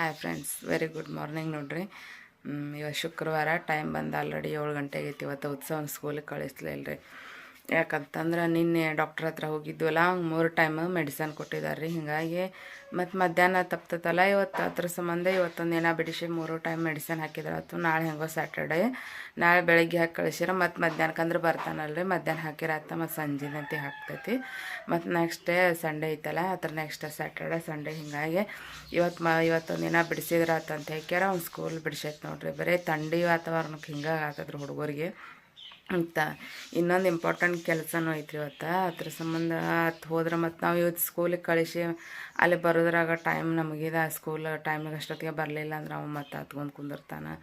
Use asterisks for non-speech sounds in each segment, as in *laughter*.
Hi friends very good morning ನೋಡ್ರಿ. ಇವತ್ತು ಶುಕ್ರವಾರ ಟೈಮ್ ಬಂದು ಆಲ್ರೆಡಿ ಏಳು ಗಂಟೆಗೆ ಐತಿ ಇವತ್ತು ಉತ್ಸವ ಸ್ಕೂಲಿಗೆ ಕಳಿಸ್ಲಿಲ್ಲ ರೀ ಯಾಕಂತಂದ್ರೆ ನಿನ್ನೆ ಡಾಕ್ಟ್ರ್ ಹತ್ರ ಹೋಗಿದ್ವಲ್ಲ ಹಂಗೆ ಮೂರು ಟೈಮ್ ಮೆಡಿಸನ್ ಕೊಟ್ಟಿದ್ದಾರೆ ರೀ ಹಿಂಗಾಗಿ ಮತ್ತು ಮಧ್ಯಾಹ್ನ ತಪ್ತತಲ್ಲ, ಇವತ್ತು ಅದ್ರ ಸಂಬಂಧ ಇವತ್ತೊಂದು ದಿನ ಬಿಡಿಸಿ ಮೂರು ಟೈಮ್ ಮೆಡಿಸನ್ ಹಾಕಿದ್ರೆ. ಆಯ್ತು ನಾಳೆ ಹೆಂಗೋ ಸ್ಯಾಟರ್ಡೆ ನಾಳೆ ಬೆಳಗ್ಗೆ ಹಾಕಿ ಕಳಿಸಿರ, ಮತ್ತು ಮಧ್ಯಾಹ್ನಕ್ಕಂದ್ರೆ ರೀ ಮಧ್ಯಾಹ್ನ ಹಾಕಿರತ್ತ ಮತ್ತು ಸಂಜೆನಂತೆ ಹಾಕ್ತೈತಿ. ಮತ್ತು ನೆಕ್ಸ್ಟ್ ಡೇ ಸಂಡೇ ಐತಲ್ಲ, ಅದ್ರ ನೆಕ್ಸ್ಟ್ ಸ್ಯಾಟರ್ಡೆ ಸಂಡೇ ಹಿಂಗಾಗಿ ಇವತ್ತು ಮ, ಇವತ್ತೊಂದು ದಿನ ಬಿಡಿಸಿದ್ರಾತಂತ ಹೇಳ್ಕ್ಯಾರ, ಅವ್ನು ಸ್ಕೂಲ್ ಬಿಡಿಸೈತೆ ನೋಡ್ರಿ. ಬರೀ ಥಂಡಿ ವಾತಾವರಣಕ್ಕೆ ಹಿಂಗಾಗಿ ಆಗ್ತದ್ರಿ ಹುಡುಗರಿಗೆ. ಅಂತ. ಇನ್ನೊಂದು ಇಂಪಾರ್ಟೆಂಟ್ ಕೆಲಸನೂ ಐತ್ರಿ ಇವತ್ತು. ಅದ್ರ ಸಂಬಂಧ ಅತ್ ಹೋದ್ರೆ ಮತ್ತು ನಾವು ಇವತ್ತು ಸ್ಕೂಲಿಗೆ ಕಳಿಸಿ, ಅಲ್ಲಿ ಬರೋದ್ರಾಗ ಟೈಮ್ ನಮಗಿದೆ ಸ್ಕೂಲ್ ಟೈಮಿಗೆ ಅಷ್ಟೊತ್ತಿಗೆ ಬರಲಿಲ್ಲ ಅಂದ್ರೆ ಅವ ಮತ್ತೆ ಹತ್ಕೊಂಡು ಕುಂದಿರ್ತಾನೆ.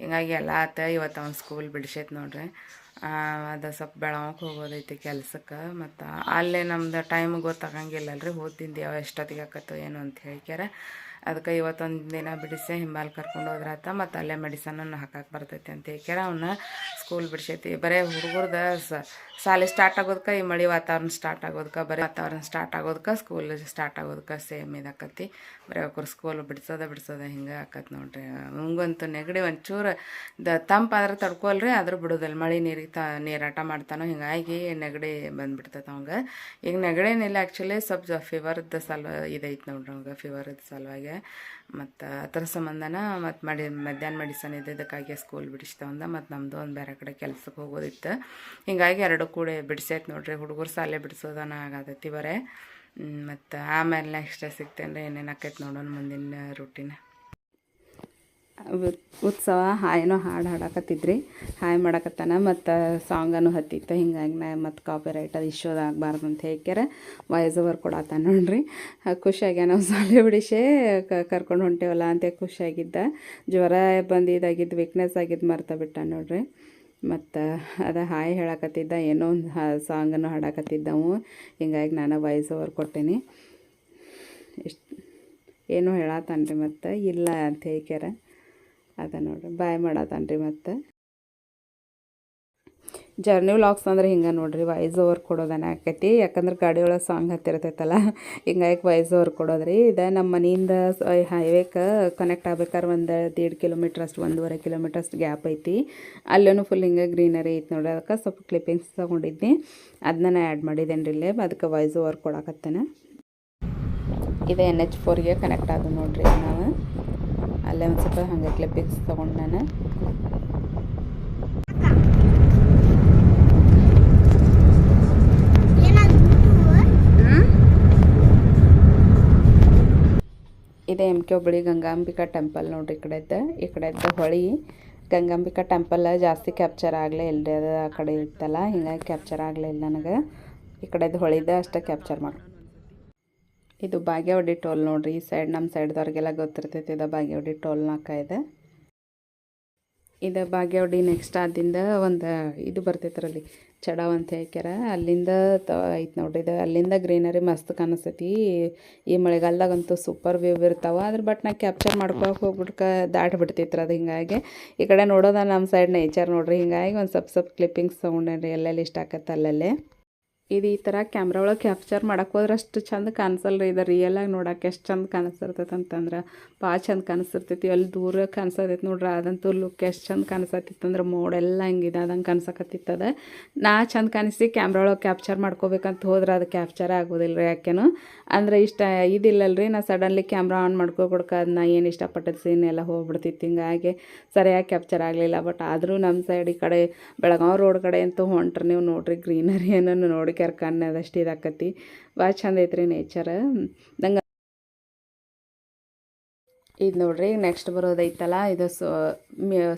ಹಿಂಗಾಗಿ ಎಲ್ಲ ಆತ ಇವತ್ತು ಅವ್ನು ಸ್ಕೂಲ್ ಬಿಡಿಸೈತೆ ನೋಡ್ರಿ. ಅದು ಸ್ವಲ್ಪ ಬೆಳವಕ್ಕೆ ಹೋಗೋದೈತಿ ಕೆಲ್ಸಕ್ಕೆ. ಮತ್ತು ಅಲ್ಲೇ ನಮ್ದು ಟೈಮ್ ಗೊತ್ತಾಗಂಗಿಲ್ಲಲ್ರಿ. ಓದ್ತಿದ್ದು ಯಾವ ಎಷ್ಟೊತ್ತಿಗೆ ಆಕತ್ತೋ ಏನು ಅಂತ ಹೇಳ್ಕ್ಯಾರ. ಅದಕ್ಕೆ ಇವತ್ತೊಂದು ದಿನ ಬಿಡಿಸಿ ಹಿಂಬಾಲ್ ಕರ್ಕೊಂಡು ಹೋದ್ರಾತ ಮತ್ತು ಅಲ್ಲೇ ಮೆಡಿಸನನ್ನು ಹಾಕಕ್ಕೆ ಬರ್ತೈತಿ ಅಂತ ಹೇಳ್ಕ್ಯಾರ. ಅವನ್ನ ಸ್ಕೂಲ್ ಬಿಡಿಸೈತಿ. ಬರೀ ಹುಡುಗರ್ದ ಶಾಲೆ ಸ್ಟಾರ್ಟ್ ಆಗೋದಕ್ಕೆ ಈ ಮಳೆ ವಾತಾವರಣ ಸ್ಟಾರ್ಟ್ ಆಗೋದಕ್ಕೆ ಬರೀ ವಾತಾವರಣ ಸ್ಟಾರ್ಟ್ ಆಗೋದಕ್ಕೆ ಸ್ಕೂಲ್ ಸ್ಟಾರ್ಟ್ ಆಗೋದಕ್ಕೆ ಸೇಮ್ ಇದಾಕತಿ. ಬರೀ ಅವ್ರ ಸ್ಕೂಲ್ ಬಿಡಿಸೋದ ಬಿಡಿಸೋದ ಹಿಂಗೆ ಆಕತ್ ನೋಡ್ರಿ. ಹಂಗಂತೂ ನೆಗಡಿ ಒಂಚೂರು ದ ತಂಪಾದ್ರೆ ತಡ್ಕೊಲ್ರಿ, ಆದ್ರೂ ಬಿಡೋದಿಲ್ಲ. ಮಳೆ ನೀರಿಗೆ ತ, ನೀರಾಟ ಮಾಡ್ತಾನೋ ಹಿಂಗಾಗಿ ನೆಗಡಿ ಬಂದ್ಬಿಡ್ತೈತೆ ಅವಂಗೆ. ಈಗ ನೆಗಡಿನಿಲ್ಲ ಆ್ಯಕ್ಚುಲಿ ಸ್ವಲ್ಪ ಫೀವರ್ದು ಸಲ ಇದೈತೆ ನೋಡ್ರಿ ಅವಂಗೆ ಫೀವರ್ದು ಸಲುವಾಗಿ. ಮತ್ತು ಅದರ ಸಂಬಂಧನ ಮತ್ತು ಮಡಿ ಮಧ್ಯಾಹ್ನ ಮೆಡಿಸನ್ ಇದ್ದಿದ್ದಕ್ಕಾಗಿ ಸ್ಕೂಲ್ ಬಿಡಿಸ್ತಾವಂದ ಮತ್ತು ನಮ್ಮದು ಒಂದು ಬೇರೆ ಕಡೆ ಕೆಲ್ಸಕ್ಕೆ ಹೋಗೋದಿತ್ತು. ಹೀಗಾಗಿ ಎರಡು ಕೂಡ ಬಿಡಿಸೈತೆ ನೋಡ್ರಿ, ಹುಡುಗರು ಸಾಲೆ ಬಿಡಿಸೋದನ ಆಗತೈತಿ ಮತ್ತು ಆಮೇಲೆ ನೆಕ್ಸ್ಟ್ ಸಿಗ್ತೇನೆ ರೀ ಏನೇನು ಆಕೈತೆ ನೋಡೋಣ ಮುಂದಿನ ರೂಟೀನ್ ಉತ್ಸವ ಹಾಯೇನೋ ಹಾಡು ಹಾಡಕತ್ತಿದ್ರಿ. ಹಾಯ್ ಮಾಡಾಕತ್ತಾನ ಮತ್ತು ಸಾಂಗನು ಹತ್ತಿತ್ತು. ಹಿಂಗಾಗಿ ನಾ ಮತ್ತು ಕಾಪಿ ರೈಟ್ ಅದು ಇಶ್ಯೂ ಆಗಬಾರ್ದು ಅಂತ ಹೇಳ್ಕ್ಯಾರ. ವಾಯ್ಸ್ ಓವರ್ ಕೊಡತ್ತಾನ ನೋಡ್ರಿ. ಖುಷಿಯಾಗ್ಯ ನಾವು ಸಾಲೆ ಬಿಡಿಸೇ ಕರ್ಕೊಂಡು ಹೊಂಟೇವಲ್ಲ ಅಂತ ಖುಷಿಯಾಗಿದ್ದ. ಜ್ವರ ಬಂದು ಇದಾಗಿದ್ದು ವೀಕ್ನೆಸ್ ಆಗಿದ್ದು ಮರ್ತಾ ಬಿಟ್ಟ ನೋಡ್ರಿ. ಮತ್ತು ಅದು ಹಾಯ್ ಹೇಳಕತ್ತಿದ್ದ, ಏನೋ ಒಂದು ಹಾ ಸಾಂಗನ್ನು ಹಾಡಾಕತ್ತಿದ್ದವು ಹಿಂಗಾಗಿ ನಾನು ವಾಯ್ಸ್ ಓವರ್ ಕೊಟ್ಟೇನಿ. ಎಷ್ಟು ಏನೋ ಹೇಳತ್ತಾನ್ರಿ ಮತ್ತು. ಇಲ್ಲ ಅಂತ ಹೇಳ್ಕ್ಯಾರ. ಅದ ನೋಡ್ರಿ, ಬಾಯ್ ಮಾಡತ್ತಾನ್ರಿ ಮತ್ತು. ಜರ್ನಿ ವ್ಲಾಗ್ಸ್ ಅಂದ್ರೆ ಹಿಂಗೆ ನೋಡ್ರಿ ವಾಯ್ಸ್ ಓವರ್ ಕೊಡೋದನ ಆಕೈತಿ. ಯಾಕಂದ್ರೆ ಗಾಡಿ ಒಳಗೆ ಸಾಂಗ್ ಹತ್ತಿರ್ತೈತಲ್ಲ ಹಿಂಗಾಗಿ ವಾಯ್ಸ್ ಓವರ್ ಕೊಡೋದ್ರಿ. ಇದು ನಮ್ಮ ಮನೆಯಿಂದ ಹೈವೇಕ ಕನೆಕ್ಟ್ ಆಗ್ಬೇಕಾದ್ರೆ ಒಂದು ದೇಡ್ ಕಿಲೋಮೀಟ್ರ್ ಅಷ್ಟು ಒಂದೂವರೆ ಕಿಲೋಮೀಟ್ರ್ ಅಷ್ಟು ಗ್ಯಾಪ್ ಐತಿ. ಅಲ್ಲೂ ಫುಲ್ ಹಿಂಗೆ ಗ್ರೀನರಿ ಐತಿ ನೋಡಿ ಅದಕ್ಕೆ ಸ್ವಲ್ಪ ಕ್ಲಿಪ್ಪಿಂಗ್ಸ್ ತೊಗೊಂಡಿದ್ದೆ ಅದನ್ನ ಆ್ಯಡ್ ಮಾಡಿದ್ದೇನೆ ರೀ ಇಲ್ಲೇ, ಅದಕ್ಕೆ ವಾಯ್ಸ್ ಓವರ್ ಕೊಡಕತ್ತೇನೆ. ಇದು ಎನ್ ಎಚ್ ಫೋರ್ಗೆ ಕನೆಕ್ಟ್ ಆದ ನೋಡ್ರಿ ನಾವು ಅಲ್ಲೇ ಒಂದು ಸ್ವಲ್ಪ ಹಂಗೆ ಕ್ಲಿಪ್ಪಿಂಗ್ಸ್ ತೊಗೊಂಡು ನಾನು. ಇದೆ M K Hubballi Gangambika temple ನೋಡ್ರಿ ಈ ಕಡೆದ್ದು ಈ ಕಡೆದ್ದು ಹೊಳಿ. ಗಂಗಾಂಬಿಕಾ ಟೆಂಪಲ್ ಜಾಸ್ತಿ ಕ್ಯಾಪ್ಚರ್ ಆಗಲೇ ಇಲ್ಲರಿ ಅದು ಆ ಕಡೆ ಇತ್ತಲ್ಲ, ಹಿಂಗಾಗಿ ಕ್ಯಾಪ್ಚರ್ ಆಗಲಿಲ್ಲ ನನಗೆ. ಈ ಕಡೆದು ಹೊಳಿದ ಅಷ್ಟೇ ಕ್ಯಾಪ್ಚರ್ ಮಾಡಿ. ಇದು ಬಾಗೇವಾಡಿ ಟೋಲ್ ನೋಡ್ರಿ, ಈ ಸೈಡ್ ನಮ್ಮ ಸೈಡ್ದವ್ರಿಗೆಲ್ಲ ಗೊತ್ತಿರ್ತೈತಿ, ಇದು ಬಾಗೇವಾಡಿ ಟೋಲ್ ನಾಕ ಇದೆ. ಇದು ಬಾಗೇವಾಡಿ ನೆಕ್ಸ್ಟ್ ಆದಿಂದ ಒಂದು, ಇದು ಬರ್ತೈತ್ರಲ್ಲಿ, ಚಡಾವ್ ಅಂತ ಹೇಳ್ಕ್ಯಾರ. ಅಲ್ಲಿಂದ ತ, ಐತೆ ನೋಡ್ರಿ, ಇದು ಅಲ್ಲಿಂದ ಗ್ರೀನರಿ ಮಸ್ತ್ ಕಾಣಿಸ್ತೈತಿ. ಈ ಮಳೆಗಾಲದಾಗಂತೂ ಸೂಪರ್ ವ್ಯೂ ಇರ್ತಾವೆ ಅದ್ರ ಬಟ್ ನಾ ಕ್ಯಾಪ್ಚರ್ ಮಾಡ್ಕೊಳಕ್ಕೆ ಹೋಗ್ಬಿಟ್ಕ ದಾಟಿ ಬಿಡ್ತೈತ್ರ ಅದು ಹಿಂಗಾಗಿ. ಈ ಕಡೆ ನೋಡೋದ ನಮ್ಮ ಸೈಡ್ ನೇಚರ್ ನೋಡ್ರಿ, ಹಿಂಗಾಗಿ ಒಂದು ಸ್ವಲ್ಪ ಸ್ವಲ್ಪ ಕ್ಲಿಪ್ಪಿಂಗ್ಸ್ ತೊಗೊಂಡೇನ್ರಿ ಎಲ್ಲೆಲ್ಲಿ ಇಷ್ಟ ಆಕತ್ತೆ ಅಲ್ಲಲ್ಲೇ. ಇದು ಈ ಥರ ಕ್ಯಾಮ್ರಾ ಒಳಗೆ ಕ್ಯಾಪ್ಚರ್ ಮಾಡಕ್ಕೆ ಹೋದ್ರೆ ಅಷ್ಟು ಚಂದ ಕಾಣಿಸಲ್ಲ ರೀ ಇದು ರಿಯಲಾಗಿ ನೋಡಕ್ಕೆ ಎಷ್ಟು ಚಂದ ಕಾಣಿಸ್ತಿರ್ತೈತೆ ಅಂತಂದ್ರೆ ಭಾಳ ಚಂದ ಕಾಣಿಸ್ತಿರ್ತೈತಿ ಅಲ್ಲಿ ದೂರ ಕಾಣಿಸತೈತಿ ನೋಡ್ರಿ, ಅದಂತೂ ಲುಕ್ ಎಷ್ಟು ಚಂದ ಕಾಣಿಸತ್ತಿತ್ತು ಅಂದ್ರೆ ಮೋಡೆಲ್ಲ ಹಿಂಗಿದೆ ಅದಂಗೆ ಕಾಣಿಸಕತ್ತಿತ್ತದ ನಾ ಚಂದ ಕಾಣಿಸಿ ಕ್ಯಾಮ್ರಾ ಒಳಗೆ ಕ್ಯಾಪ್ಚರ್ ಮಾಡ್ಕೋಬೇಕಂತ ಹೋದ್ರೆ ಅದು ಕ್ಯಾಪ್ಚರ್ ಆಗೋದಿಲ್ಲ ರೀ ಯಾಕೆನೋ ಅಂದ್ರೆ ಇಷ್ಟ ಇದಿಲ್ಲಲ್ರಿ, ನಾ ಸಡನ್ಲಿ ಕ್ಯಾಮ್ರಾ ಆನ್ ಮಾಡ್ಕೊಬಿಡ್ಕ ಅದು ನಾ ಏನು ಇಷ್ಟಪಟ್ಟದ ಸೀನ್ ಎಲ್ಲ ಹೋಗ್ಬಿಡ್ತಿತ್ತು. ಹಿಂಗಾಗಿ ಸರಿಯಾಗಿ ಕ್ಯಾಪ್ಚರ್ ಆಗಲಿಲ್ಲ. ಬಟ್ ಆದರೂ ನಮ್ಮ ಸೈಡ್ ಈ ಕಡೆ ಬೆಳಗಾವಿ ರೋಡ್ ಕಡೆ ಅಂತೂ ಹೊಂಟ್ರೆ ನೀವು ನೋಡ್ರಿ ಗ್ರೀನರಿ ಏನನ್ನು ನೋಡಿ ಕೆರ್ಕನ್ನದಷ್ಟು ಇದಾಕತಿ ಭಾಳ ಚಂದ ಐತ್ರಿ ನೇಚರ್ ನಂಗೆ ಇದು ನೋಡ್ರಿ ನೆಕ್ಸ್ಟ್ ಬರೋದೈತಲ್ಲ ಇದು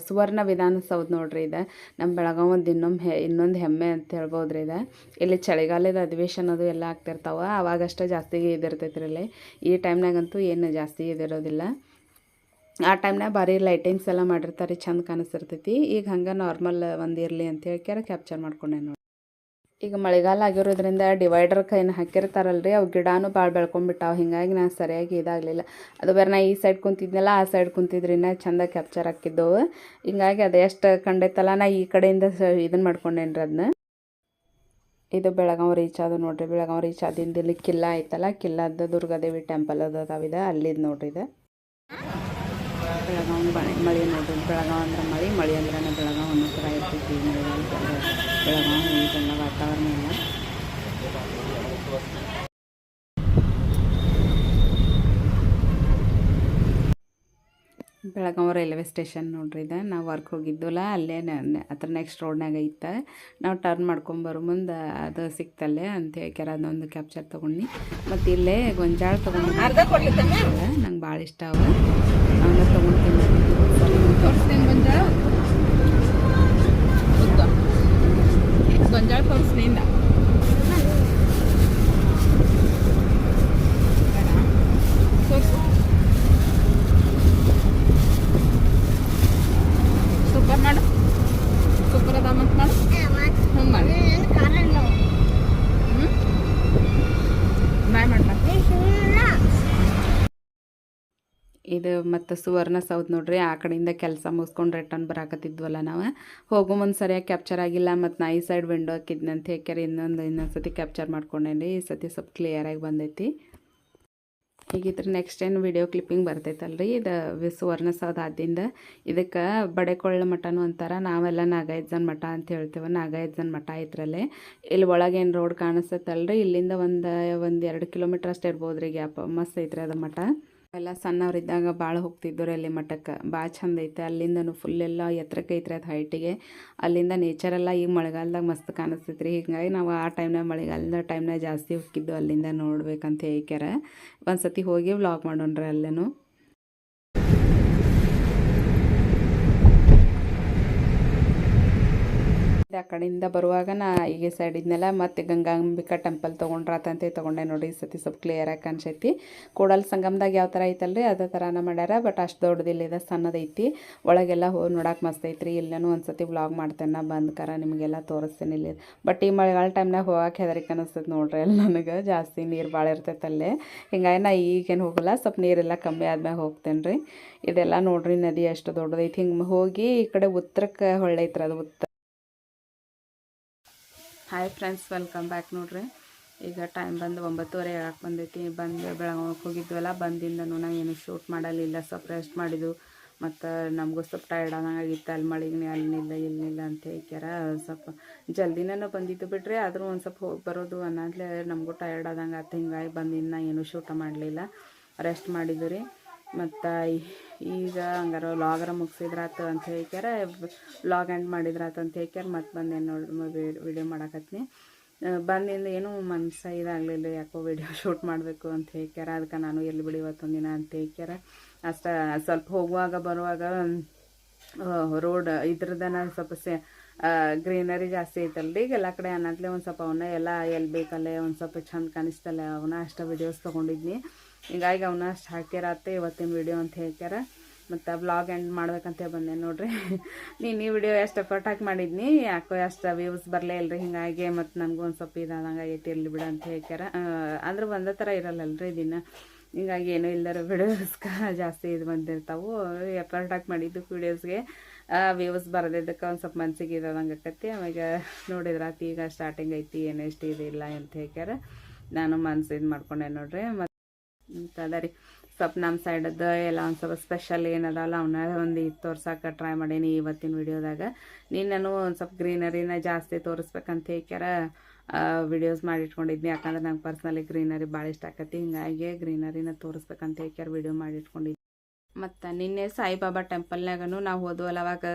ಸುವರ್ಣ ವಿಧಾನಸೌಧ ನೋಡ್ರಿ ಇದು. ನಮ್ಮ ಬೆಳಗಾವೊಂದು ಇನ್ನೊಂದು ಹೆ, ಇನ್ನೊಂದು ಹೆಮ್ಮೆ ಅಂತ ಹೇಳ್ಬೋದ್ರಿ ಇದು. ಇಲ್ಲಿ ಚಳಿಗಾಲದ ಅಧಿವೇಶನ ಅದು ಎಲ್ಲ ಆಗ್ತಿರ್ತಾವೆ, ಅವಾಗಷ್ಟೇ ಜಾಸ್ತಿ ಇದಿರ್ತೈತ್ರಿ ಇಲ್ಲಿ. ಈ ಟೈಮ್ನಾಗಂತೂ ಏನು ಜಾಸ್ತಿ ಇದಿರೋದಿಲ್ಲ. ಆ ಟೈಮ್ನಾಗ ಭಾರಿ ಲೈಟಿಂಗ್ಸ್ ಎಲ್ಲ ಮಾಡಿರ್ತಾರೆ, ಚಂದ ಕಾಣಿಸ್ತಿರ್ತೈತಿ ಈಗ ಹಂಗೆ ನಾರ್ಮಲ್ ಒಂದು ಇರಲಿ ಅಂತ ಹೇಳ್ಕ್ಯಾರ ಕ್ಯಾಪ್ಚರ್ ಮಾಡ್ಕೊಂಡೆ ನೋಡಿ ಈಗ ಮಳೆಗಾಲ ಆಗಿರೋದ್ರಿಂದ ಡಿವೈಡರ್ ಕೈನ ಹಾಕಿರ್ತಾರಲ್ರಿ, ಅವು ಗಿಡನೂ ಭಾಳ ಬೆಳ್ಕೊಂಡ್ಬಿಟ್ಟಾವ. ಹಿಂಗಾಗಿ ನಾನು ಸರಿಯಾಗಿ ಇದಾಗಲಿಲ್ಲ. ಅದು ಬೇರೆ ನಾ ಈ ಸೈಡ್ ಕುಂತಿದ್ನಲ್ಲ, ಆ ಸೈಡ್ ಕುಂತಿದ್ರಿನ ಚಂದ ಕ್ಯಾಪ್ಚರ್ ಹಾಕಿದ್ದವು. ಹಿಂಗಾಗಿ ಅದು ಎಷ್ಟು ಕಂಡೈತಲ್ಲ, ನಾ ಈ ಕಡೆಯಿಂದ ಇದನ್ನು ಮಾಡ್ಕೊಂಡೇನ್ರಿ ಅದನ್ನ ಇದು ಬೆಳಗಾವಿ ರೀಚ್ ಅದು ನೋಡ್ರಿ ಬೆಳಗಾವಿ ರೀಚ್ ಆದಿಂದ ಇಲ್ಲಿ ಕಿಲ್ಲ ಐತಲ್ಲ, ಕಿಲ್ಲದ ದುರ್ಗಾದೇವಿ ಟೆಂಪಲ್ ಅದು ಅದಾವಿದೆ ಅಲ್ಲಿದ್ದು ನೋಡ್ರಿ ಇದು. ಬೆಳಗಾವಿ ಮಳೆ ಮಳೆ ನೋಡ್ರಿ ಬೆಳಗಾವಿ ಅಂದ್ರೆ ಮಳೆ ಮಳೆ ಅಂದ್ರೆ ಬೆಳಗಾವಿ ಅನ್ನೋ ಥರ ಇರ್ತೈತಿ ಮಳೆಗಾಲ ಬೆಳಗಾವಿ ಈಗೆಲ್ಲ ವಾತಾವರಣ ಎಲ್ಲ. ಬೆಳಗಾವಿ ರೈಲ್ವೆ ಸ್ಟೇಷನ್ ನೋಡ್ರಿ ಇದು. ನಾವು ವರ್ಕ್ ಹೋಗಿದ್ದಲ್ಲ ಅಲ್ಲೇ ಹತ್ರ ನೆಕ್ಸ್ಟ್ ರೋಡ್ನಾಗ ಐತೆ ನಾವು ಟರ್ನ್ ಮಾಡ್ಕೊಂಬರೋ ಮುಂದೆ ಅದು ಸಿಕ್ತಲ್ಲೇ ಅಂತ ಹೇಳ್ಕ್ಯಾರ ಅದೊಂದು ಕ್ಯಾಪ್ಚರ್ ತೊಗೊಂಡು ಮತ್ತು ಇಲ್ಲೇ ಗೊಂಜಾಳ ತೊಗೊಂಡು ನಂಗೆ ಭಾಳ ಇಷ್ಟ ಅವ. ಅವನ್ನ ತೊಗೊಂಡು ಗೊಂಜಾಳ ತೋರಿಸ್ನಿಂದ ತೋರಿಸು ಸೂಪರ್ ಮಾಡು ಸೂಪರ್ ಅದ ಮತ್ತು ಮಾಡು ಹ್ಞೂ ಮಾಡು ಹ್ಞೂ ಬಾಯ್ ಮಾಡಿ ಇದು ಮತ್ತು ಸುವರ್ಣ ಸೌತ್ ನೋಡ್ರಿ, ಆ ಕಡೆಯಿಂದ ಕೆಲಸ ಮುಗಿಸ್ಕೊಂಡು ರಿಟರ್ನ್ ಬರಾಕತ್ತಿದ್ವಲ್ಲ ನಾವು. ಹೋಗೋ ಮುಂದೆ ಸರಿಯಾಗಿ ಕ್ಯಾಪ್ಚರ್ ಆಗಿಲ್ಲ, ಮತ್ತು ನಾ ಈ ಸೈಡ್ ವಿಂಡೋ ಹಾಕಿದ್ನಂತ ಹೇಕ್ಯಾರ ಇನ್ನೊಂದು ಇನ್ನೊಂದು ಸತಿ ಕ್ಯಾಪ್ಚರ್ ಮಾಡ್ಕೊಂಡೇನಿ ಈ ಸತಿ ಸ್ವಲ್ಪ ಕ್ಲಿಯರಾಗಿ ಬಂದೈತಿ. ಹೀಗಿದ್ರೆ ನೆಕ್ಸ್ಟ್ ಏನು ವಿಡಿಯೋ ಕ್ಲಿಪ್ಪಿಂಗ್ ಬರ್ತೈತಲ್ರಿ, ಇದು ಸುವರ್ಣ ಸೌಧ ಆದಿಂದ ಇದಕ್ಕೆ ಬಡೆಕೊಳ್ಳ ಮಠನೂ ಅಂತಾರ, ನಾವೆಲ್ಲ ನಾಗಾಯಜ್ಜನ ಮಠ ಅಂತ ಹೇಳ್ತೇವೆ ನಾಗಾಯಜ್ಜನ ಮಠ ಐತ್ರಲ್ಲೇ. ಇಲ್ಲಿ ಒಳಗೇನು ರೋಡ್ ಕಾಣಿಸ್ತೈತಲ್ರಿ, ಇಲ್ಲಿಂದ ಒಂದು ಒಂದು ಎರಡು ಕಿಲೋಮೀಟ್ರ್ ಅಷ್ಟೇ ಇರ್ಬೋದು ರೀ ಗ್ಯಾಪ್, ಮಸ್ತ್ ಐತ್ರಿ ಅದು ಮಠ. ಎಲ್ಲ ಸಣ್ಣವರಿದ್ದಾಗ ಭಾಳ ಹೋಗ್ತಿದ್ದರು ಅಲ್ಲಿ ಮಠಕ್ಕೆ. ಭಾಳ ಚಂದ ಐತೆ. ಅಲ್ಲಿಂದನೂ ಫುಲ್ ಎಲ್ಲ ಎತ್ತರಕ್ಕೆ ಐತ್ರಿ ಅದು ಹೈಟಿಗೆ ಅಲ್ಲಿಂದ ನೇಚರೆಲ್ಲ ಈಗ ಮಳೆಗಾಲದಾಗ ಮಸ್ತ್ ಕಾಣಿಸ್ತೈತೆ ರೀ. ಹೀಗಾಗಿ ನಾವು ಆ ಟೈಮ್ನಾಗ ಮಳೆಗಾಲದ ಟೈಮ್ನಾಗ ಜಾಸ್ತಿ ಹೋಗಿದ್ದು ಅಲ್ಲಿಂದ ನೋಡ್ಬೇಕಂತ ಹೇಳ್ಕ್ಯಾರ. ಒಂದು ಸತಿ ಹೋಗಿ ವ್ಲಾಗ್ ಮಾಡೋಣ್ರಿ ಅಲ್ಲೇನು. ಆ ಕಡೆಯಿಂದ ಬರುವಾಗ ನಾ ಈಗ ಸೈಡ್ ಇದ್ನೆಲ್ಲ ಮತ್ತೆ ಗಂಗಾಂಬಿಕಾ ಟೆಂಪಲ್ ತೊಗೊಂಡ್ರಾತಂತೆ ತೊಗೊಂಡೆ ನೋಡಿ ಸತಿ ಸ್ವಲ್ಪ ಕ್ಲಿಯರಾಗಿ ಕಾಣಿಸೈತಿ. ಕೂಡಲ್ ಸಂಗಮದಾಗ ಯಾವ ಥರ ಐತಲ್ರಿ? ಅದೇ ಥರನ ಮಾಡ್ಯಾರ ಬಟ್ ಅಷ್ಟು ದೊಡ್ಡದಿಲ್ಲ, ಇದೆ ಸಣ್ಣದೈತಿ ಒಳಗೆಲ್ಲ ಹೋಗಿ ನೋಡಕ್ಕೆ ಮಸ್ತ್ ಐತ್ರಿ. ಇಲ್ಲೇನು ಒಂದು ಸತಿ ವ್ಲಾಗ್ ಮಾಡ್ತೇನೆ ನಾ ಬಂದ್ಕರ ನಿಮಗೆಲ್ಲ ತೋರಿಸ್ತೇನೆ ಇಲ್ಲಿ. ಬಟ್ ಈ ಮಳೆಗಾಲ ಟೈಮ್ನಾಗ ಹೋಗಕ್ಕೆ ಹೆದರಿಕೆ ಅನಿಸ್ತೈತೆ ನೋಡ್ರಿ ಅಲ್ಲಿ ನನಗೆ. ಜಾಸ್ತಿ ನೀರು ಭಾಳ ಇರ್ತೈತೆ ಅಲ್ಲೇ. ಹಿಂಗಾಗಿ ನಾ ಈಗೇನು ಹೋಗಲ್ಲ, ಸ್ವಲ್ಪ ನೀರೆಲ್ಲ ಕಮ್ಮಿ ಆದ್ಮೇಲೆ ಹೋಗ್ತೇನೆ ರೀ ಇದೆಲ್ಲ ನೋಡ್ರಿ ನದಿ ಎಷ್ಟು ದೊಡ್ಡದೈತಿ ಹಿಂಗೆ ಹೋಗಿ ಈ ಕಡೆ ಉತ್ತರಕ್ಕೆ ಹೊಳ್ಳೈತ್ರಿ ಅದು ಉತ್ತರ ಹಾಯ್ ಫ್ರೆಂಡ್ಸ್ ವೆಲ್ಕಮ್ ಬ್ಯಾಕ್ ನೋಡ್ರಿ. ಈಗ ಟೈಮ್ ಬಂದು ಒಂಬತ್ತುವರೆ ಹೇಳಕ್ಕೆ ಬಂದೈತಿ. ಬಂದು ಬೆಳಗ್ಗೆ ಹೋಗಿದ್ವಲ್ಲ, ಬಂದಿಂದನೂ ನಾವು ಏನು ಶೂಟ್ ಮಾಡಲಿಲ್ಲ ಸ್ವಲ್ಪ ರೆಸ್ಟ್ ಮಾಡಿದ್ದು ಮತ್ತು ನಮಗೂ ಸ್ವಲ್ಪ ಟೈರ್ಡ್ ಆಗಿತ್ತು ಅಲ್ಲಿ ಮಳಿಗೆ ಅಲ್ಲಿನಿಲ್ಲ ಇಲ್ಲಿಲ್ಲ ಅಂತ ಹೇಳ್ಕ್ಯಾರ. ಸ್ವಲ್ಪ ಜಲ್ದಿನೇ ಬಂದಿದ್ದು ಬಿಡ್ರಿ. ಆದರೂ ಒಂದು ಸ್ವಲ್ಪ ಹೋಗಿ ಬರೋದು ಅನ್ನದ್ಲೆ ನಮಗೂ ಟೈರ್ಡ್ ಆದಂಗೆ ಆತು ಹಿಂಗಾಗಿ ಬಂದಿನ್ನ ಏನು ಶೂಟ ಮಾಡಲಿಲ್ಲ. ರೆಸ್ಟ್ ಮಾಡಿದ್ದು ರೀ. ಮತ್ತು ಈಗ ಹಂಗಾರ ಲಾಗರ ಮುಗಿಸಿದ್ರಾತು ಅಂತ ಹೇಳ್ಕ್ಯಾರ ಲಾಗ್ ಎಂಡ್ ಮಾಡಿದ್ರಾತು ಅಂತ ಹೇಳ್ಕ್ಯಾರ, ಮತ್ತು ಬಂದೇನು ನೋಡಿ ವಿಡಿಯೋ ಮಾಡಕತ್ನಿ. ಬಂದಿಂದ ಏನೂ ಮನಸ್ಸ ಇದಾಗಲಿಲ್ಲ ಯಾಕೋ ವಿಡಿಯೋ ಶೂಟ್ ಮಾಡಬೇಕು ಅಂತ ಹೇಳ್ಕ್ಯಾರ ಅದಕ್ಕೆ ನಾನು ಎಲ್ಲಿ ಬಿಡಿ ಇವತ್ತೊಂದಿನ ಅಂತ ಹೇಳ್ಕ್ಯಾರ. ಅಷ್ಟ, ಸ್ವಲ್ಪ ಹೋಗುವಾಗ ಬರುವಾಗ ರೋಡ್ ಇದ್ರದನ ಸ್ವಲ್ಪ ಸೆ ಗ್ರೀನರಿ ಜಾಸ್ತಿ ಐತಲ್ರಿ, ಈಗ ಎಲ್ಲ ಕಡೆ ಅನ್ನತ್ಲೆ ಒಂದು ಸ್ವಲ್ಪ ಅವನ್ನ ಎಲ್ಲ ಎಲ್ಲಿ ಬೇಕಲ್ಲೇ, ಒಂದು ಸ್ವಲ್ಪ ಚಂದ ಕಾಣಿಸ್ತಲ್ಲ ಅವನ್ನ ಅಷ್ಟು ವಿಡಿಯೋಸ್ ತೊಗೊಂಡಿದ್ನಿ. ಹಿಂಗಾಗಿ ಅವನ್ನ ಅಷ್ಟು ಹಾಕ್ಯಾರತ್ತೆ ಇವತ್ತಿನ ವಿಡಿಯೋ ಅಂತ ಹೇಳ್ಕ್ಯಾರ. ಮತ್ತು ಬ್ಲಾಗ್ ಎಂಡ್ ಮಾಡ್ಬೇಕಂತ ಬಂದೆ ನೋಡ್ರಿ. *laughs* ನೀನು ಈ ವಿಡಿಯೋ ಎಷ್ಟು ಎಫರ್ಟ್ ಹಾಕಿ ಮಾಡಿದ್ನಿ, ಯಾಕೋ ಅಷ್ಟು ವ್ಯೂಸ್ ಬರಲೇ ಇಲ್ರಿ ಹಿಂಗಾಗಿ ಮತ್ತು ನನಗೂ ಒಂದು ಸ್ವಲ್ಪ ಇದಾದಂಗೆ ಆಗೈತಿ ಇರಲಿ ಬಿಡ ಅಂತ ಹೇಳ್ಕ್ಯಾರ. ಅಂದ್ರೆ ಒಂದೇ ಥರ ಇರಲ್ಲಲ್ರಿ ದಿನ. ಹಿಂಗಾಗಿ ಏನೂ ಇಲ್ದಾರ ವಿಡಿಯೋಸ್ಗೆ *laughs* ಜಾಸ್ತಿ ಇದು ಬಂದಿರ್ತಾವು. ಎಫರ್ಟ್ ಹಾಕಿ ಮಾಡಿದ್ದು ವಿಡಿಯೋಸ್ಗೆ ವ್ಯೂಸ್ ಬರೋದಿದ್ದಕ್ಕೆ ಒಂದು ಸ್ವಲ್ಪ ಮನ್ಸಿಗೆ ಇದಾದಂಗೆ ಆಕತಿ ಆಮೇಲೆ ನೋಡಿದ್ರೆ ಈಗ ಸ್ಟಾರ್ಟಿಂಗ್ ಐತಿ, ಏನು ಎಷ್ಟು ಇದಿಲ್ಲ ಅಂತ ಹೇಳ್ಕ್ಯಾರ. ನಾನು ಮನ್ಸು ಇದು ಮಾಡ್ಕೊಂಡೆ ನೋಡ್ರಿ. ಮತ್ತು ಅದ ರೀ ಸ್ವಲ್ಪ ನಮ್ಮ ಸೈಡದ್ದು ಎಲ್ಲ ಒಂದು ಸ್ವಲ್ಪ ಸ್ಪೆಷಲ್ ಏನದಲ್ಲ ಅವನ್ನ ಒಂದು ಇದು ತೋರ್ಸಕ್ಕೆ ಟ್ರೈ ಮಾಡೀನಿ ಇವತ್ತಿನ ವಿಡಿಯೋದಾಗ ನೀನು ಒಂದು ಸ್ವಲ್ಪ ಗ್ರೀನರಿನ ಜಾಸ್ತಿ ತೋರಿಸ್ಬೇಕಂತ ಹೇಳ್ಕ್ಯಾರ ವಿಡಿಯೋಸ್ ಮಾಡಿ ಇಟ್ಕೊಂಡಿದ್ನಿ ಯಾಕಂದ್ರೆ ನಂಗೆ ಪರ್ಸ್ನಲಿ ಗ್ರೀನರಿ ಭಾಳ ಇಷ್ಟ ಆಕತಿ. ಹಿಂಗಾಗಿ ಗ್ರೀನರಿನ ತೋರಿಸ್ಬೇಕಂತ ಹೇಳ್ಕ್ಯಾರ ವಿಡಿಯೋ ಮಾಡಿ ಇಟ್ಕೊಂಡಿದ್ದೆ ಮತ್ತು ನಿನ್ನೆ ಸಾಯಿಬಾಬಾ ಟೆಂಪಲ್ನಾಗನು ನಾವು ಹೋದ್ವಲ್ಲ ಅವಾಗ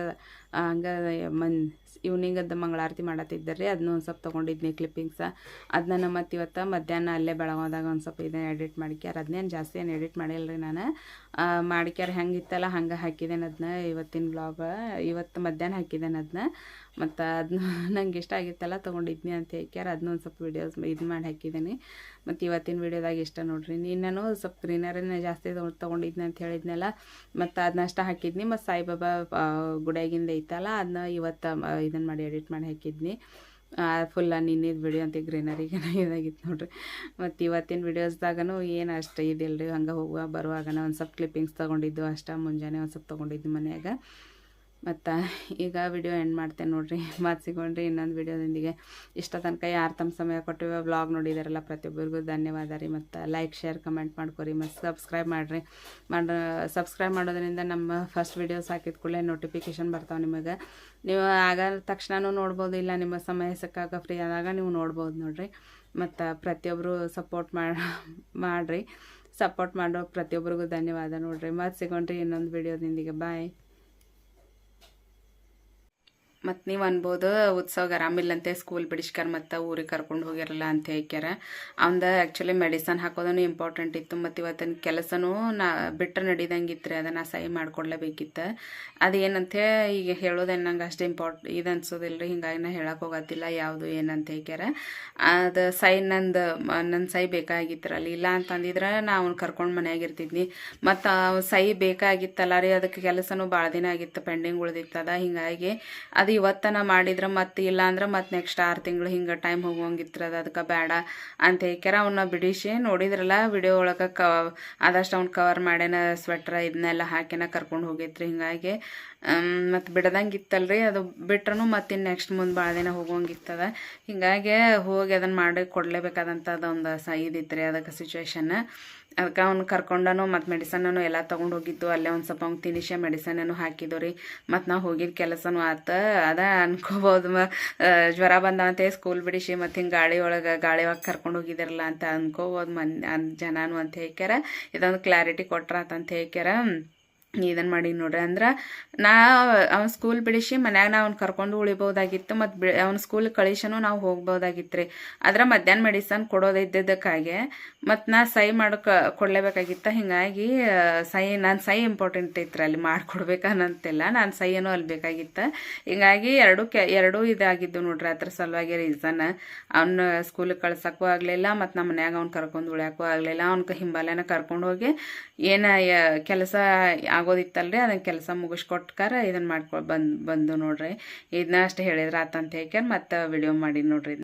ಹಂಗೆ ಮನ್ ಈವ್ನಿಂಗದ್ದು ಮಂಗಳಾರತಿ ಮಾಡತ್ತಿದ್ದರು ಅದನ್ನ ಒಂದು ಸ್ವಲ್ಪ ತೊಗೊಂಡಿದ್ನಿ ಕ್ಲಿಪ್ಪಿಂಗ್ಸ ಅದನ್ನ ಮತ್ತು ಇವತ್ತು ಮಧ್ಯಾಹ್ನ ಅಲ್ಲೇ ಬೆಳಗಾವದಾಗ ಒಂದು ಸ್ವಲ್ಪ ಇದನ್ನ ಎಡಿಟ್ ಮಾಡಿಕ್ಯಾರ. ಅದನ್ನೇನು ಜಾಸ್ತಿ ಏನು ಎಡಿಟ್ ಮಾಡಿಲ್ಲ ರೀ ನಾನು ಮಾಡಿಕ್ಯಾರ ಹೆಂಗಿತ್ತಲ್ಲ ಹಂಗೆ ಹಾಕಿದ್ದೇನೆ ಅದನ್ನ ಇವತ್ತಿನ ಬ್ಲಾಗ್ ಇವತ್ತು ಮಧ್ಯಾಹ್ನ ಹಾಕಿದ್ದೇನೆ ಅದನ್ನ ಮತ್ತು ಅದನ್ನ *laughs* ನಂಗೆ ಇಷ್ಟ ಆಗಿತ್ತಲ್ಲ ತೊಗೊಂಡಿದ್ನಿ ಅಂತ ಹೇಳ್ಕ್ಯಾರ. ಅದನ್ನ ಒಂದು ಸ್ವಲ್ಪ ವೀಡಿಯೋಸ್ ಇದು ಮಾಡಿ ಹಾಕಿದ್ದೀನಿ ಮತ್ತು ಇವತ್ತಿನ ವೀಡಿಯೋದಾಗ ಇಷ್ಟ ನೋಡ್ರಿ. ನೀನು ಸ್ವಲ್ಪ ಗ್ರೀನರಿನ ಜಾಸ್ತಿ ತೊಗೊಂಡು ತೊಗೊಂಡಿದ್ನಿ ಅಂತ ಹೇಳಿದ್ನಲ್ಲ. ಮತ್ತು ಅದನ್ನ ಹಾಕಿದ್ನಿ. ಮತ್ತು ಸಾಯಿಬಾಬಾ ಗುಡಿಯಾಗಿಂದ ಐತಲ್ಲ ಅದನ್ನ ಇವತ್ತು ಇದನ್ನು ಮಾಡಿ ಎಡಿಟ್ ಮಾಡಿ ಹಾಕಿದ್ನಿ. ಫುಲ್ಲ ನಿನ್ನಿದ್ದು ವಿಡಿಯೋ ಅಂತ ಗ್ರೀನರಿಗೆ *laughs* ಇದಾಗಿತ್ತು ನೋಡ್ರಿ. ಮತ್ತು ಇವತ್ತಿನ ವಿಡಿಯೋಸ್ದಾಗನು ಏನು ಅಷ್ಟು ಇದಿಲ್ಲ ರೀ ಹಂಗೆ ಹೋಗುವ ಬರುವಾಗನ ಒಂದು ಸ್ವಲ್ಪ ಕ್ಲಿಪ್ಪಿಂಗ್ಸ್ ತೊಗೊಂಡಿದ್ದು, ಅಷ್ಟೇ ಮುಂಜಾನೆ ಒಂದು ಸ್ವಲ್ಪ ತೊಗೊಂಡಿದ್ದು ಮನ್ಯಾಗ. ಮತ್ತು ಈಗ ವಿಡಿಯೋ ಎಂಡ್ ಮಾಡ್ತೇನೆ ನೋಡಿರಿ. ಮತ್ತು ಸಿಗೋಣ್ರಿ ಇನ್ನೊಂದು ವಿಡಿಯೋದೊಂದಿಗೆ ಇಷ್ಟ ತನಕ ಯಾರು ತಮ್ಮ ಸಮಯ ಕೊಟ್ಟಿವ ವ್ಲಾಗ್ ನೋಡಿದಾರಲ್ಲ ಪ್ರತಿಯೊಬ್ಬರಿಗೂ ಧನ್ಯವಾದ ರೀ. ಮತ್ತು ಲೈಕ್ ಶೇರ್ ಕಮೆಂಟ್ ಮಾಡ್ಕೊರಿ. ಮತ್ತು ಸಬ್ಸ್ಕ್ರೈಬ್ ಮಾಡಿರಿ. ಮಾಡ ಸಬ್ಸ್ಕ್ರೈಬ್ ಮಾಡೋದರಿಂದ ನಮ್ಮ ಫಸ್ಟ್ ವಿಡಿಯೋಸ್ ಹಾಕಿದ ಕೂಡಲೇ ನೋಟಿಫಿಕೇಷನ್ ಬರ್ತಾವೆ ನಿಮಗೆ. ನೀವು ಆಗ ತಕ್ಷಣನೂ ನೋಡ್ಬೋದು, ಇಲ್ಲ ನಿಮ್ಮ ಸಮಯ ಸಿಕ್ಕಾಗ ಫ್ರೀ ಆದಾಗ ನೀವು ನೋಡ್ಬೋದು ನೋಡಿರಿ. ಮತ್ತು ಪ್ರತಿಯೊಬ್ಬರು ಸಪೋರ್ಟ್ ಮಾಡಿ ಮಾಡಿರಿ. ಸಪೋರ್ಟ್ ಮಾಡೋ ಪ್ರತಿಯೊಬ್ಬರಿಗೂ ಧನ್ಯವಾದ ನೋಡಿರಿ. ಮತ್ತು ಸಿಗೋಣ್ರಿ ಇನ್ನೊಂದು ವಿಡಿಯೋದೊಂದಿಗೆ ಬಾಯ್ ಮತ್ತು ನೀವು ಅನ್ಬೋದು ಉತ್ಸವ ಆರಾಮಿಲ್ಲಂತೆ ಸ್ಕೂಲ್ ಬಿಡಿಸ್ಕರ್ ಮತ್ತು ಊರಿಗೆ ಕರ್ಕೊಂಡು ಹೋಗಿರಲ್ಲ ಅಂತ ಹೇಳ್ಕ್ಯಾರ. ಅವಂದ ಆ್ಯಕ್ಚುಲಿ ಮೆಡಿಸನ್ ಹಾಕೋದೂ ಇಂಪಾರ್ಟೆಂಟ್ ಇತ್ತು, ಮತ್ತು ಇವತ್ತಿನ ಕೆಲಸನೂ ನಾ ಬಿಟ್ಟರೆ ನಡಿದಂಗಿತ್ತು ರೀ ಅದನ್ನು ಸಹಿ ಮಾಡ್ಕೊಡ್ಲೇಬೇಕಿತ್ತು. ಅದು ಏನಂತೆ ಈಗ ಹೇಳೋದೇನು ನಂಗೆ ಅಷ್ಟು ಇಂಪಾರ್ಟ್ ಇದು ಅನ್ಸೋದಿಲ್ಲ ರೀ ಹಿಂಗಾಗಿ ನಾ ಹೇಳಕ್ಕೆ ಹೋಗತ್ತಿಲ್ಲ, ಯಾವುದು ಏನಂತ ಹೇಳ್ಕ್ಯಾರ. ಅದು ಸೈ ನಂದು ನನ್ನ ಸೈ ಬೇಕಾಗಿತ್ತರಲ್ಲ, ಇಲ್ಲ ಅಂತಂದಿದ್ರೆ ನಾ ಅವ್ನು ಕರ್ಕೊಂಡು ಮನ್ಯಾಗ ಇರ್ತಿದ್ನಿ. ಮತ್ತು ಸೈ ಬೇಕಾಗಿತ್ತಲ್ಲ ರೀ ಅದಕ್ಕೆ ಕೆಲಸನೂ ಭಾಳ ದಿನ ಆಗಿತ್ತು ಪೆಂಡಿಂಗ್ ಉಳಿದಿತ್ತದ, ಹಿಂಗಾಗಿ ಅದು ಇವತ್ತನ ಮಾಡಿದ್ರೆ ಮತ್ತೆ ಇಲ್ಲ ಅಂದ್ರೆ ಮತ್ತೆ ನೆಕ್ಸ್ಟ್ ಆರು ತಿಂಗಳು ಹಿಂಗೆ ಟೈಮ್ ಹೋಗೋಂಗಿತ್ತದ ಅದು ಅದಕ್ಕೆ ಬೇಡ ಅಂತ ಹೇಳ್ಕ್ಯಾರ. ಅವನ್ನ ಬಿಡಿಸಿ ನೋಡಿದ್ರಲ್ಲ ವಿಡಿಯೋ ಒಳಗೆ ಕ, ಆದಷ್ಟು ಅವ್ನು ಕವರ್ ಮಾಡ್ಯಾನ ಸ್ವೆಟ್ರ್ ಇದನ್ನೆಲ್ಲ ಹಾಕಿನ ಕರ್ಕೊಂಡು ಹೋಗಿತ್ರಿ ಹಿಂಗಾಗಿ. ಮತ್ತು ಬಿಡದಂಗೆ ಇತ್ತಲ್ರಿ ಅದು ಬಿಟ್ರೂ ಮತ್ತೆ ನೆಕ್ಸ್ಟ್ ಮುಂದೆ ಭಾಳ ದಿನ ಹೋಗೋಂಗಿತ್ತದ ಹಿಂಗಾಗಿ ಹೋಗಿ ಅದನ್ನು ಮಾಡಿ ಕೊಡಲೇಬೇಕಾದಂಥದ್ದು ಒಂದು ಸ ಇದಿತ್ತು ರೀ ಅದಕ್ಕೆ ಸಿಚುವೇಶನ್ ಅದಕ್ಕೆ ಅವ್ನು ಕರ್ಕೊಂಡನು ಮತ್ತು ಮೆಡಿಸನನು ಎಲ್ಲ ತೊಗೊಂಡು ಹೋಗಿದ್ದು, ಅಲ್ಲೇ ಒಂದು ಸ್ವಲ್ಪ ಅವ್ನು ತಿನಿಸಿ ಮೆಡಿಸನನ್ನು ಹಾಕಿದ್ದು ರೀ. ಮತ್ತು ನಾವು ಹೋಗಿದ್ದ ಕೆಲಸನೂ ಆತ, ಅದ ಅನ್ಕೋಬೋದು ಮ ಜ್ವರ ಬಂದಂತೆ ಸ್ಕೂಲ್ ಬಿಡಿಸಿ ಮತ್ತು ಹಿಂಗೆ ಗಾಳಿ ಒಳಗೆ ಗಾಳಿ ಒಳಗೆ ಕರ್ಕೊಂಡು ಹೋಗಿದಿರಲ್ಲ ಅಂತ ಅನ್ಕೋಬೋದು ಮನ್, ಅನ್, ಜನನು ಅಂತ ಹೇಳ್ಕ್ಯಾರ. ಇದೊಂದು ಕ್ಲಾರಿಟಿ ಕೊಟ್ರಾತ ಅಂತ ಹೇಳ್ಕ್ಯಾರ. ಇದನ್ನು ಮಾಡಿ ನೋಡ್ರಿ. ಅಂದ್ರೆ ನಾ ಅವ್ನ ಸ್ಕೂಲ್ ಬಿಡಿಸಿ ಮನ್ಯಾಗ ನಾ ಅವ್ನ ಕರ್ಕೊಂಡು ಉಳಿಬೋದಾಗಿತ್ತು ಮತ್ತು ಬಿ ಅವ್ನ ಸ್ಕೂಲ್ ಕಳಿಸನು ನಾವು ಹೋಗ್ಬೋದಾಗಿತ್ತು ರೀ ಆದ್ರೆ ಮಧ್ಯಾಹ್ನ ಮೆಡಿಸನ್ ಕೊಡೋದಿದ್ದಕ್ಕಾಗೆ ಮತ್ತು ನಾ ಸೈ ಮಾಡೋಕೆ ಕೊಡಲೇಬೇಕಾಗಿತ್ತು. ಹಿಂಗಾಗಿ ಸೈ ನಾನು ಸೈ ಇಂಪಾರ್ಟೆಂಟ್ ಐತ್ರ ಅಲ್ಲಿ ಮಾಡಿಕೊಡ್ಬೇಕನ್ನಂತಿಲ್ಲ ನಾನು ಏನೋ ಅಲ್ಲಿ ಬೇಕಾಗಿತ್ತು. ಹಿಂಗಾಗಿ ಎರಡು ಕೆ, ಎರಡೂ ಇದಾಗಿದ್ದು ನೋಡ್ರಿ ಅದ್ರ ಸಲುವಾಗಿ ರೀಸನ್ ಅವ್ನ ಸ್ಕೂಲಿಗೆ ಕಳ್ಸೋಕ್ಕೂ ಆಗಲಿಲ್ಲ, ಮತ್ತು ನಮ್ಮ ಮನ್ಯಾಗ ಅವ್ನು ಕರ್ಕೊಂಡು ಉಳ್ಯಾಕೂ ಆಗಲಿಲ್ಲ. ಅವ್ನ ಹಿಂಬಾಲೆನ ಕರ್ಕೊಂಡು ಹೋಗಿ ಏನು ಕೆಲಸ ಆಗೋದಿತ್ತಲ್ರಿ ಅದನ್ನ ಕೆಲಸ ಮುಗಿಸ್ಕೊಟ್ಕಾರ ಇದನ್ನು ಮಾಡ್ಕೊ ಬಂದು ಬಂದು ನೋಡ್ರಿ ಇದನ್ನ ಅಷ್ಟು ಹೇಳಿದ್ರೆ ಆತಂತ ಹೇಳ್ಕೊಂಡು ಮತ್ತೆ ವಿಡಿಯೋ ಮಾಡಿ ನೋಡ್ರಿ.